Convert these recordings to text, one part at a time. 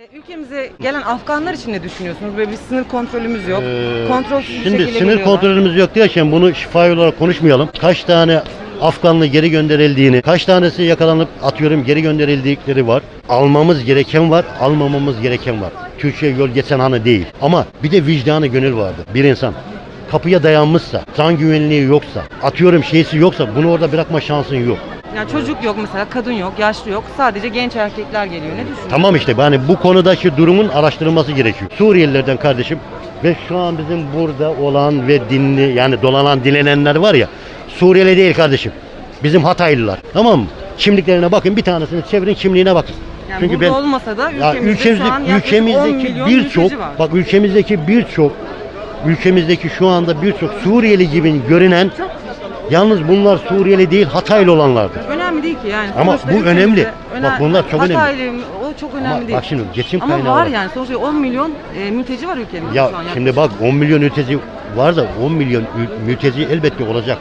E, Ülkemize gelen Afganlar için ne düşünüyorsunuz? Böyle bir sınır kontrolümüz yok. Ee, Kontrolsüz bir Şimdi şekilde sınır geliyorlar. kontrolümüz yok diyorken bunu şifahi olarak konuşmayalım. Kaç tane Afganlı geri gönderildiğini, kaç tanesi yakalanıp atıyorum geri gönderildikleri var. Almamız gereken var, almamamız gereken var. Türkiye yol geçen hanı değil. Ama bir de vicdanı gönül vardı. Bir insan kapıya dayanmışsa, can güvenliği yoksa, atıyorum şeysi yoksa bunu orada bırakma şansın yok. Yani çocuk yok mesela, kadın yok, yaşlı yok. Sadece genç erkekler geliyor. Ne düşünüyorsunuz? Tamam işte yani bu konudaki durumun araştırılması gerekiyor. Suriyelilerden kardeşim ve şu an bizim burada olan ve dinli yani dolanan dilenenler var ya Suriyeli değil kardeşim. Bizim Hataylılar. Tamam mı? Kimliklerine bakın bir tanesini çevirin kimliğine bakın. Yani burada olmasa da ya ülkemizde, şu an yaklaşık 10 ülkemizdeki milyon birçok var. bak ülkemizdeki birçok ülkemizdeki şu anda birçok Suriyeli gibi görünen yalnız bunlar Suriyeli değil Hataylı olanlardır. Önemli değil ki yani. Ama Sonuçta bu önemli. ülkemizde Bak bunlar çok önemli. Hataylı, o çok önemli Ama değil. bak şimdi geçim Ama kaynağı var var. yani sonuçta 10 milyon e, mülteci var ülkemizde Ya şu an. şimdi bak 10 milyon mülteci var da 10 milyon ül- mülteci elbette olacak.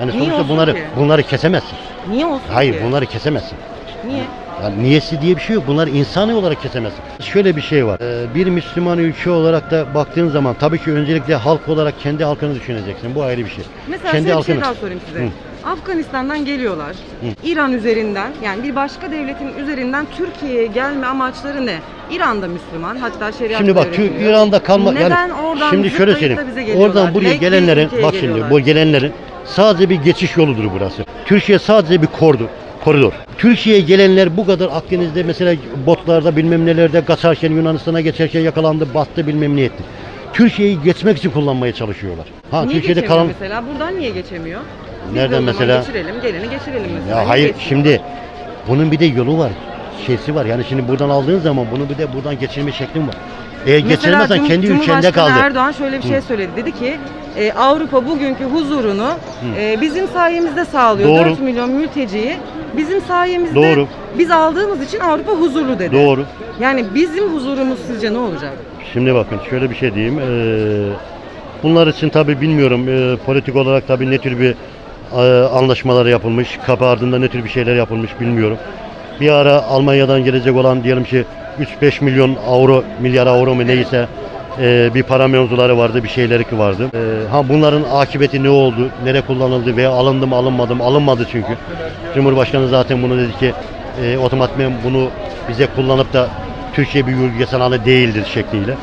Yani Niye sonuçta olsun bunları ki? bunları kesemezsin. Niye olsun Hayır ki? bunları kesemezsin. Niye? Yani niyesi diye bir şey yok. Bunları insani olarak kesemezsin. Şöyle bir şey var. Ee, bir Müslüman ülke olarak da baktığın zaman tabii ki öncelikle halk olarak kendi halkını düşüneceksin. Bu ayrı bir şey. Mesela kendi şöyle bir şey halkını. daha sorayım size. Hı. Afganistan'dan geliyorlar. İran üzerinden yani bir başka devletin üzerinden Türkiye'ye gelme amaçları ne? İran'da Müslüman hatta şeriat Şimdi bak öğretiliyor. Tür- İran'da kalma Neden yani oradan şimdi şöyle da söyleyeyim. bize geliyorlar? Oradan buraya Belki gelenlerin ülkeye bak şimdi geliyorlar. bu gelenlerin sadece bir geçiş yoludur burası. Türkiye sadece bir koridor. Koridor. Türkiye'ye gelenler bu kadar Akdeniz'de mesela botlarda bilmem nelerde kaçarken Yunanistan'a geçerken yakalandı, battı bilmem ne etti. Türkiye'yi geçmek için kullanmaya çalışıyorlar. Ha Niye Türkiye'de kalan mesela? Buradan niye geçemiyor? Biz Nereden mesela? Geçirelim, geleni geçirelim mesela. ya hayır geçmiyor? şimdi bunun bir de yolu var. Şeysi var. Yani şimdi buradan aldığın zaman bunu bir de buradan geçirme şeklin var. Eğer geçiremezsen kendi ülkende kaldı. Erdoğan şöyle bir şey söyledi. Dedi ki e, Avrupa bugünkü huzurunu e, bizim sayemizde sağlıyor. Doğru. 4 milyon mülteciyi bizim sayemizde Doğru. biz aldığımız için Avrupa huzurlu dedi. Doğru. Yani bizim huzurumuz sizce ne olacak? Şimdi bakın şöyle bir şey diyeyim. Ee, bunlar için tabi bilmiyorum ee, politik olarak tabi ne tür bir ee, anlaşmalar yapılmış, kapı ardında ne tür bir şeyler yapılmış bilmiyorum. Bir ara Almanya'dan gelecek olan diyelim ki 3-5 milyon avro, milyar avro mu neyse ee, bir para mevzuları vardı, bir şeyleri vardı. Ee, ha bunların akıbeti ne oldu, nereye kullanıldı veya alındı mı alınmadı mı alınmadı çünkü. Cumhurbaşkanı zaten bunu dedi ki e, otomatikman bunu bize kullanıp da Türkiye bir ülke alanı değildir şekliyle.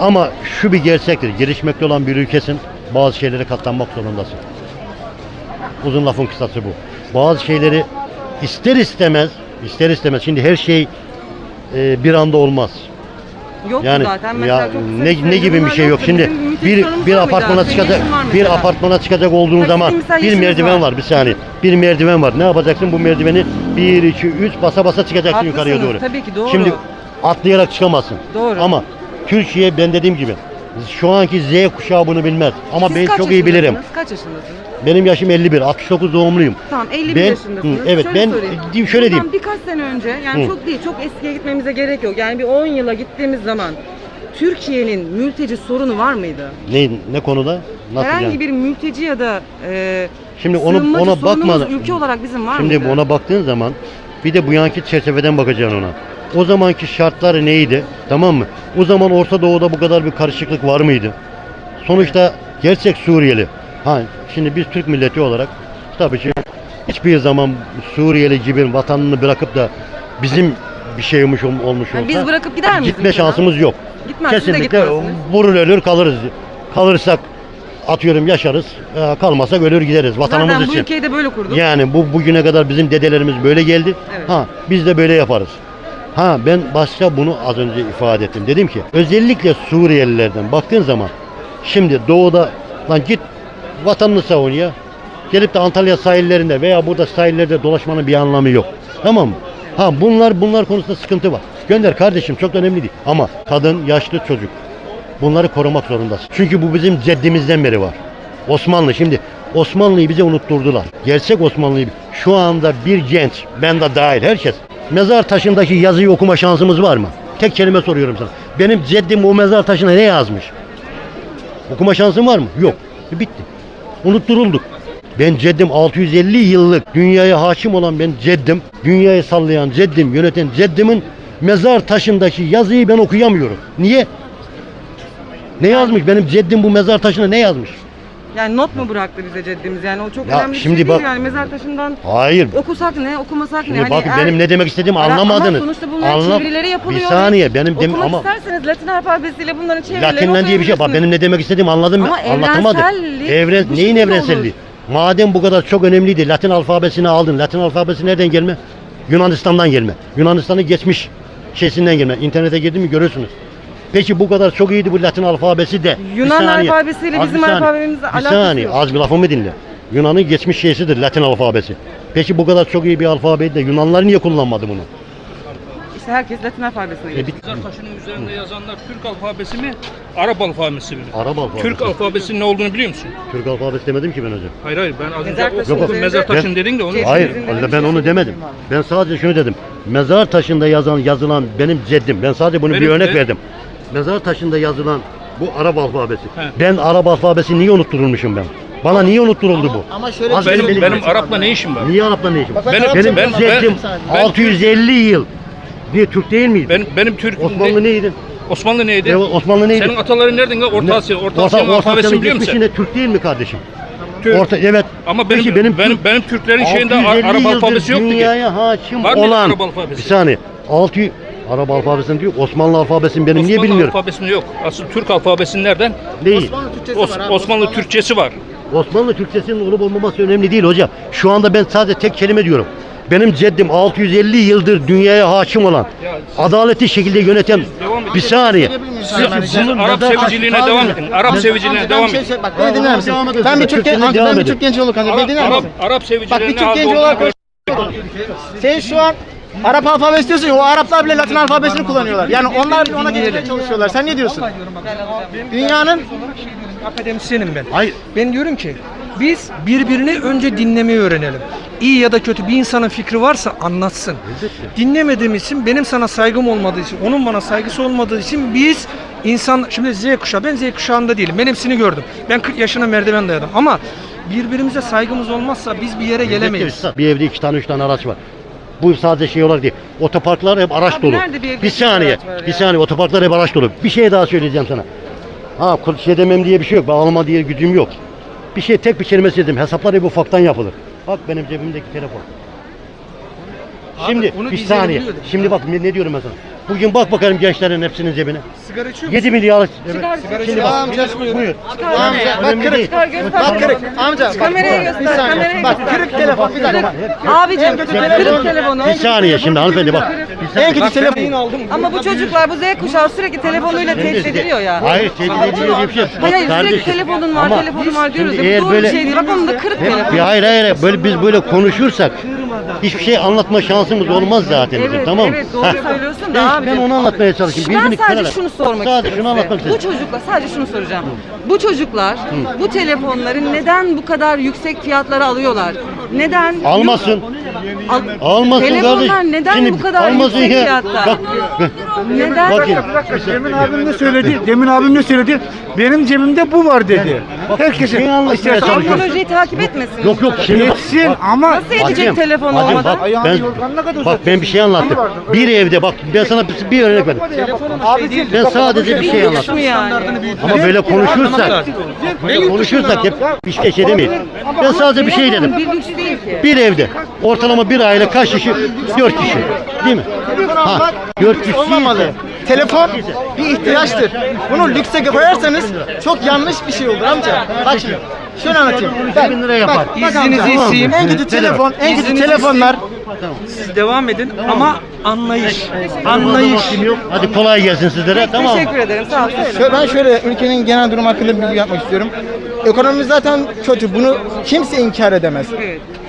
Ama şu bir gerçektir. Gelişmekte olan bir ülkesin bazı şeylere katlanmak zorundasın. Uzun lafın kısası bu. Bazı şeyleri ister istemez, ister istemez. Şimdi her şey e, bir anda olmaz. Yok Yani zaten mesela ya çok ne sürede ne gibi bir şey yok. Şimdi bir bir apartmana çıkacak bir apartmana çıkacak olduğun Taksi zaman bir merdiven var. var. bir saniye. Bir merdiven var. Ne yapacaksın bu merdiveni? 1 2 3 basa basa çıkacaksın yukarıya Haklısınız, doğru. tabii ki doğru. Şimdi atlayarak çıkamazsın. Doğru. Ama Türkiye ben dediğim gibi şu anki Z kuşağı bunu bilmez. Ama Siz ben çok iyi bilirim. Kaç yaşındasınız? Benim yaşım 51, 69 doğumluyum. Tamam 51 Ben- yaşındasınız. Hı, evet, şöyle ben- sorayım. diyeyim, şöyle Bundan diyeyim. birkaç sene önce yani Hı. çok değil çok eskiye gitmemize gerek yok. Yani bir 10 yıla gittiğimiz zaman Türkiye'nin mülteci sorunu var mıydı? Ne ne konuda? Nasıl Herhangi yani? bir mülteci ya da e, Şimdi onu ona bakmadan ülke olarak bizim var Şimdi mıydı? ona baktığın zaman bir de bu yanki çerçeveden bakacaksın ona. O zamanki şartlar neydi? Tamam mı? O zaman Orta Doğu'da bu kadar bir karışıklık var mıydı? Sonuçta gerçek Suriyeli. Ha şimdi biz Türk milleti olarak tabii ki hiçbir zaman Suriyeli gibi vatanını bırakıp da bizim bir şeymiş ol- olmuş olsa Yani biz bırakıp gider miyiz Gitme ülkeden? şansımız yok. Gitmez, siz de Kesinlikle gitmezsiniz. vurur ölür kalırız. Kalırsak atıyorum yaşarız. Ee, Kalmasak ölür gideriz vatanımız Zaten bu için. ülkeyi de böyle kurduk. Yani bu bugüne kadar bizim dedelerimiz böyle geldi. Evet. Ha biz de böyle yaparız. Ha ben başka bunu az önce ifade ettim. Dedim ki özellikle Suriyelilerden baktığın zaman şimdi doğuda lan git vatanını savun ya. Gelip de Antalya sahillerinde veya burada sahillerde dolaşmanın bir anlamı yok. Tamam mı? Ha bunlar bunlar konusunda sıkıntı var. Gönder kardeşim çok da önemli değil. Ama kadın, yaşlı, çocuk. Bunları korumak zorundasın. Çünkü bu bizim ceddimizden beri var. Osmanlı şimdi Osmanlı'yı bize unutturdular. Gerçek Osmanlı'yı şu anda bir genç, ben de dahil herkes mezar taşındaki yazıyı okuma şansımız var mı? Tek kelime soruyorum sana. Benim ceddim o mezar taşına ne yazmış? Okuma şansın var mı? Yok. Bitti. Unutturulduk. Ben ceddim 650 yıllık dünyaya hakim olan ben ceddim, dünyayı sallayan ceddim, yöneten ceddimin mezar taşındaki yazıyı ben okuyamıyorum. Niye? Ne yazmış? Benim ceddim bu mezar taşına ne yazmış? Yani not mu bıraktı bize ceddimiz? Yani o çok Ya önemli bir şimdi şey bak- değil yani mezar taşından Hayır. okusak ne, okumasak Şimdi ne? Hani bakın eğer- benim ne demek istediğimi Ama- anlamadınız. Ama sonuçta bunların Anla- çevirileri yapılıyor. Bir saniye benim dem Okumak ama isterseniz Latin alfabesiyle bunların çevirilerini Latin'den diye bir şey bak benim ne demek istediğimi anladın mı? Ama Anlatamadım. evrensellik Evren bu neyin şekilde evrenselliği? Madem bu kadar çok önemliydi Latin alfabesini aldın. Latin alfabesi nereden gelme? Yunanistan'dan gelme. Yunanistan'ın geçmiş şeysinden gelme. İnternete girdin mi görürsünüz. Peki bu kadar çok iyiydi bu Latin alfabesi de. Bir Yunan saniye. alfabesiyle Az bizim bir saniye. alfabemizle Bir saniye yok. az bir lafımı dinle. Yunan'ın geçmiş şeysidir Latin alfabesi. Peki bu kadar çok iyi bir alfabeyi de Yunanlar niye kullanmadı bunu? İşte herkes Latin alfabesine E, geçti. bir, Mezar taşının üzerinde yazanlar Türk alfabesi mi, Arap alfabesi mi? Arap alfabesi. Türk alfabesinin ne olduğunu biliyor musun? Türk alfabesi demedim ki ben hocam. Hayır hayır ben az Mezar önce okudum. üzerinde- Mezar taşın Ben- dedin de onu Hayır. Demiş ben onu misiniz? demedim. Ben sadece şunu dedim. Mezar taşında yazan yazılan benim ceddim. Ben sadece bunu bir Benim örnek de- verdim. Mezar taşında yazılan bu Arap alfabesi. He. Ben Arap alfabesi niye unutturulmuşum ben? Bana niye unutturuldu bu? Ama şöyle Az şey benim, benim- benim Arap'la ne işim var? Niye Arap'la ne işim? Bak ben benim benim ben- 650 yıl. Niye Türk değil miydi? Ben, benim Türk... Osmanlı neydi? Osmanlı neydi? E, Osmanlı neydi? Senin ataların nereden? Orta Asya, Orta Asya'nın Orta alfabesini biliyor musun? geçmişinde Türk değil mi kardeşim? Türk. Orta, evet. Ama benim, Peki benim, benim, benim Türklerin şeyinde 650 Ar- Arap alfabesi yoktu ki. dünyaya hakim Var olan Arap alfabesi? bir saniye 600 Arap alfabesini diyor Osmanlı alfabesini benim niye Osmanlı bilmiyorum alfabesinin yok. Asıl Türk alfabesinin nereden? değil Osmanlı Türkçesi Os- var abi. Osmanlı Türkçesi var. Osmanlı Türkçesinin olup olmaması önemli değil hocam şu anda ben sadece tek kelime diyorum benim ceddim 650 yıldır dünyaya hakim olan adaleti şekilde yöneten bir saniye Siz, Arap neden- seviciliğine Abi, devam edin. Arap seviciliğine Amca ben devam bir şey edin. söyle- Bak beni dinler misin? Devam edin. Ben bir Türk, Türkçenin amca, devam ben bir edin. Türk genci olarak amca beni Arap, dinler Arap, misin? Arap Bak bir sevicilerine Türk genci olarak Sen şu an Arap alfabesi diyorsun ya o Araplar bile Latin alfabesini kullanıyorlar. Yani onlar bile ona geçmeye çalışıyorlar. Sen ne diyorsun? Dünyanın akademisyenim ben. Hayır. Ben diyorum ki biz birbirini önce dinlemeyi öğrenelim. İyi ya da kötü bir insanın fikri varsa anlatsın. Dinlemediğim için benim sana saygım olmadığı için, onun bana saygısı olmadığı için biz insan şimdi Z kuşağı ben Z kuşağında değilim. Ben hepsini gördüm. Ben 40 yaşına merdiven dayadım ama birbirimize saygımız olmazsa biz bir yere gelemeyiz. Bir evde iki tane üç tane araç var. Bu sadece şey olarak değil. Otoparklar hep araç Abi dolu. nerede bir saniye. araç var Bir ya? saniye otoparklar hep araç dolu. Bir şey daha söyleyeceğim sana. Ha kul- şey demem diye bir şey yok. Bağlama diye gücüm yok. Bir şey tek bir kelime söyledim. Hesaplar hep ufaktan yapılır. Bak benim cebimdeki telefon. Şimdi onu bir saniye. Şimdi bak ne, diyorum ben sana. Bugün bak bakalım gençlerin hepsinin cebine. Sigara içiyor 7 milyar. Çıkar, Şimdi çıkar. bak. amca Buyur. amca bak Önemli kırık. değil. Çıkar göster. Bak kırık. Amca bak. Kameraya Bir göster, saniye. kameraya Bak göster. kırık telefon bir dakika. Abicim kırık telefon- telefonu. Bir saniye şimdi hanımefendi bak. Bir saniye. En kötü telefon. Ama bu çocuklar bu Z kuşağı sürekli telefonuyla tehdit ediliyor ya. Hayır tehdit ediyor diye bir şey yok. Hayır sürekli Kardeşim, telefonun var, ama telefonun var diyoruz şimdi ya. eğer Bu doğru böyle- bir şey değil. Bak onun da kırık telefon. bir hayır hayır böyle biz böyle konuşursak hiçbir şey anlatma şansımız olmaz zaten bizim Evet, tamam mı? evet doğru söylüyorsun da abi. ben onu anlatmaya çalışayım. Ben sadece kırarak. şunu sormak Sadece istiyorum şunu anlatmak size. Bu çocuklar sadece şunu soracağım. Bu çocuklar bu telefonları neden bu kadar yüksek fiyatlara alıyorlar? Neden? Almasın. Al, Almasın Telefonlar kardeş. neden Şimdi bu kadar almasın yüksek ya. fiyatta? Bak, Neden? bakayım. Demin abim ne söyledi? Demin abim ne söyledi? Benim cebimde bu var dedi. Herkesin. Teknolojiyi takip etmesin. Yok yok şimdi bak. Yetsin ama Nasıl edecek Hakim, telefon hakim, olmadan? Bak, ben, bak ben bir şey anlattım. Bir evde bak ben sana bir, bir örnek verdim. Ben sadece bir şey anlattım. Ama böyle konuşursak, böyle konuşursak hep bir şey demeyiz. Ben sadece bir şey dedim. Bir evde ortalama bir aile kaç kişi? Dört kişi. Değil mi? Ha, dört kişi olmamalı. Telefon bir ihtiyaçtır. Bunu lükse koyarsanız çok yanlış bir şey olur amca. Bak şimdi. Şöyle anlatayım. 12 bin lira yapar. Bak, bak İzninizi amca. isteyeyim. En kötü telefon, en kötü İzninizi telefonlar. Siz devam edin ama anlayış. Anlayış. Hadi kolay gelsin sizlere. Tamam. mı? Teşekkür ederim. Sağ ol. Söyle. Şöyle, ben şöyle ülkenin genel durumu hakkında bir bilgi yapmak istiyorum. Ekonomimiz zaten kötü. Bunu kimse inkar edemez.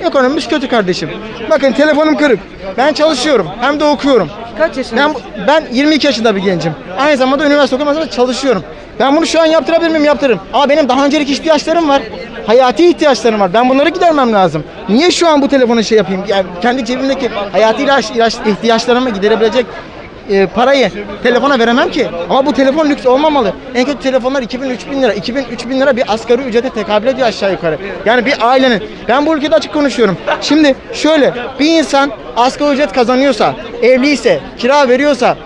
Ekonomimiz kötü kardeşim. Bakın telefonum kırık. Ben çalışıyorum. Hem de okuyorum. Kaç yaşındasın? Ben ben 22 yaşında bir gencim. Aynı zamanda üniversite okumasında çalışıyorum. Ben bunu şu an yaptırabilir miyim? Yaptırırım. Ama benim daha öncelik ihtiyaçlarım var. Hayati ihtiyaçlarım var. Ben bunları gidermem lazım. Niye şu an bu telefonu şey yapayım? Yani kendi cebimdeki hayati ilaç, ilaç ihtiyaçlarımı giderebilecek e, parayı telefona veremem ki. Ama bu telefon lüks olmamalı. En kötü telefonlar 2000 3000 lira. 2000 3000 lira bir asgari ücrete tekabül ediyor aşağı yukarı. Yani bir ailenin ben bu ülkede açık konuşuyorum. Şimdi şöyle bir insan asgari ücret kazanıyorsa, evliyse, kira veriyorsa,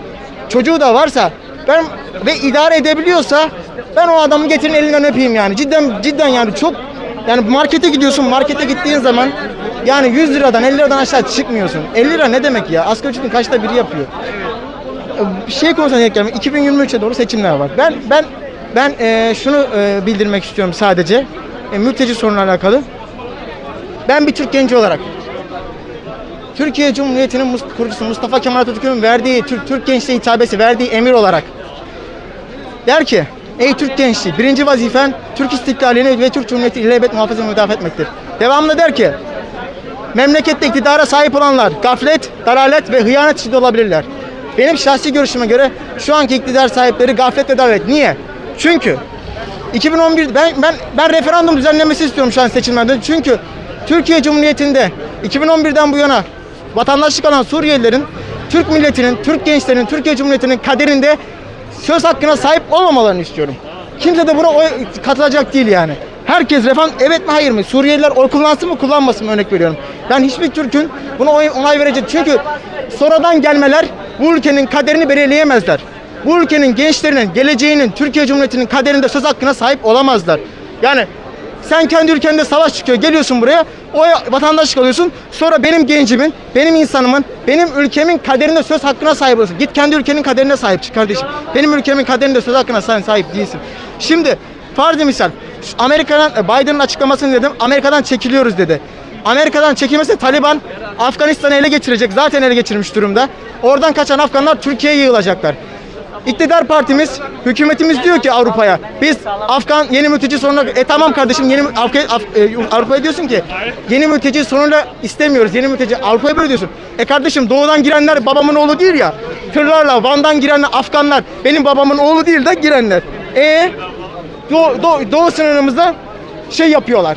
çocuğu da varsa ben ve idare edebiliyorsa ben o adamı getirin elinden öpeyim yani. Cidden cidden yani çok yani markete gidiyorsun. Markete gittiğin zaman yani 100 liradan 50 liradan aşağı çıkmıyorsun. 50 lira ne demek ya? Asgari ücretin kaçta biri yapıyor? Şey konusuna denk gelmek. 2023'e doğru seçimler var. Ben ben ben e, şunu e, bildirmek istiyorum sadece. E, mülteci sorunla alakalı. Ben bir Türk genci olarak Türkiye Cumhuriyeti'nin kurucusu Mustafa Kemal Atatürk'ün verdiği Türk Türk gençliğe hitabesi verdiği emir olarak der ki Ey Türk gençliği birinci vazifen Türk istiklalini ve Türk Cumhuriyeti ilelebet muhafaza müdafaa etmektir. Devamlı der ki memlekette iktidara sahip olanlar gaflet, dalalet ve hıyanet içinde olabilirler. Benim şahsi görüşüme göre şu anki iktidar sahipleri gaflet ve dalalet. Niye? Çünkü 2011 ben ben ben referandum düzenlemesi istiyorum şu an seçimlerde. Çünkü Türkiye Cumhuriyeti'nde 2011'den bu yana vatandaşlık alan Suriyelilerin Türk milletinin, Türk gençlerinin, Türkiye Cumhuriyeti'nin kaderinde söz hakkına sahip olmamalarını istiyorum. Kimse de buna oy katılacak değil yani. Herkes refan evet mi hayır mı? Suriyeliler oy kullansın mı kullanmasın mı örnek veriyorum. Ben hiçbir Türk'ün buna onay verecek. Çünkü sonradan gelmeler bu ülkenin kaderini belirleyemezler. Bu ülkenin gençlerinin, geleceğinin, Türkiye Cumhuriyeti'nin kaderinde söz hakkına sahip olamazlar. Yani sen kendi ülkende savaş çıkıyor, geliyorsun buraya, o vatandaşlık alıyorsun. Sonra benim gencimin, benim insanımın, benim ülkemin kaderinde söz hakkına sahip olursun. Git kendi ülkenin kaderine sahip çık kardeşim. Benim ülkemin kaderinde söz hakkına sahip değilsin. Şimdi farz misal, Amerika'dan, e, Biden'ın açıklamasını dedim, Amerika'dan çekiliyoruz dedi. Amerika'dan çekilmesi Taliban Afganistan'ı ele geçirecek. Zaten ele geçirmiş durumda. Oradan kaçan Afganlar Türkiye'ye yığılacaklar. İktidar partimiz, hükümetimiz diyor ki Avrupa'ya biz Afgan yeni mülteci sorununa e tamam kardeşim yeni Af- e, Avrupa'ya diyorsun ki yeni mülteci sorunla istemiyoruz. Yeni mülteci Avrupa'ya böyle diyorsun. E kardeşim doğudan girenler babamın oğlu değil ya. Tırlarla Van'dan girenler Afganlar benim babamın oğlu değil de girenler. E Doğu, doğu, doğu sınırımızda şey yapıyorlar.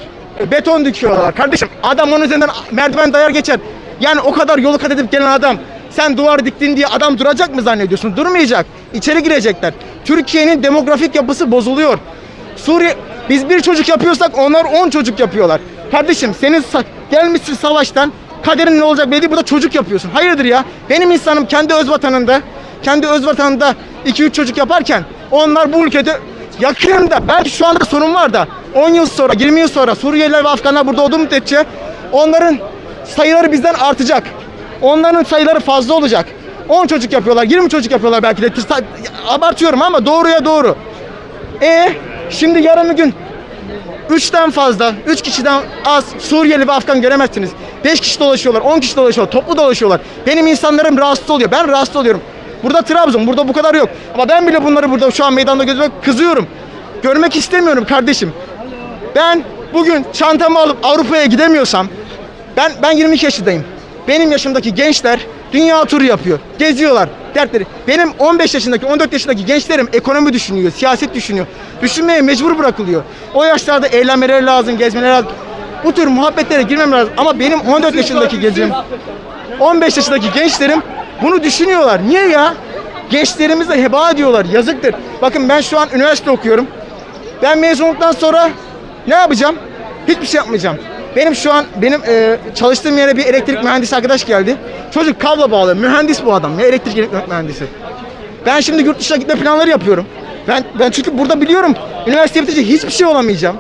Beton dikiyorlar. Kardeşim adam onun üzerinden merdiven dayar geçer. Yani o kadar yolu kat edip gelen adam sen duvar diktin diye adam duracak mı zannediyorsun? Durmayacak. İçeri girecekler. Türkiye'nin demografik yapısı bozuluyor. Suriye biz bir çocuk yapıyorsak onlar 10 çocuk yapıyorlar. Kardeşim senin gelmişsin savaştan kaderin ne olacak belli burada çocuk yapıyorsun. Hayırdır ya? Benim insanım kendi öz vatanında kendi öz vatanında 2-3 çocuk yaparken onlar bu ülkede yakında belki şu anda sorun var da 10 yıl sonra 20 yıl sonra Suriyeliler ve Afganlar burada olduğu müddetçe onların sayıları bizden artacak. Onların sayıları fazla olacak. 10 çocuk yapıyorlar, 20 çocuk yapıyorlar belki de. Abartıyorum ama doğruya doğru. E şimdi yarın bir gün 3'ten fazla, 3 kişiden az Suriyeli ve Afgan göremezsiniz. 5 kişi dolaşıyorlar, 10 kişi dolaşıyorlar, toplu dolaşıyorlar. Benim insanlarım rahatsız oluyor. Ben rahatsız oluyorum. Burada Trabzon, burada bu kadar yok. Ama ben bile bunları burada şu an meydanda gözüme kızıyorum. Görmek istemiyorum kardeşim. Ben bugün çantamı alıp Avrupa'ya gidemiyorsam ben ben 22 yaşındayım. Benim yaşımdaki gençler dünya turu yapıyor. Geziyorlar. Dertleri. Benim 15 yaşındaki, 14 yaşındaki gençlerim ekonomi düşünüyor, siyaset düşünüyor. Düşünmeye mecbur bırakılıyor. O yaşlarda eğlenmeleri lazım, gezmeleri lazım. Bu tür muhabbetlere girmem lazım. Ama benim 14 yaşındaki gencim, 15 yaşındaki gençlerim bunu düşünüyorlar. Niye ya? Gençlerimizi heba ediyorlar. Yazıktır. Bakın ben şu an üniversite okuyorum. Ben mezunluktan sonra ne yapacağım? Hiçbir şey yapmayacağım. Benim şu an benim e, çalıştığım yere bir elektrik mühendisi arkadaş geldi. Çocuk kablo bağlı. Mühendis bu adam. Ne elektrik elektrik mühendisi. Ben şimdi yurt dışına gitme planları yapıyorum. Ben ben çünkü burada biliyorum üniversite bitince hiçbir şey olamayacağım.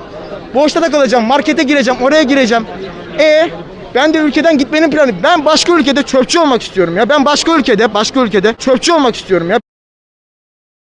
Boşta da kalacağım. Markete gireceğim, oraya gireceğim. E ben de ülkeden gitmenin planı. Ben başka ülkede çöpçü olmak istiyorum ya. Ben başka ülkede, başka ülkede çöpçü olmak istiyorum ya.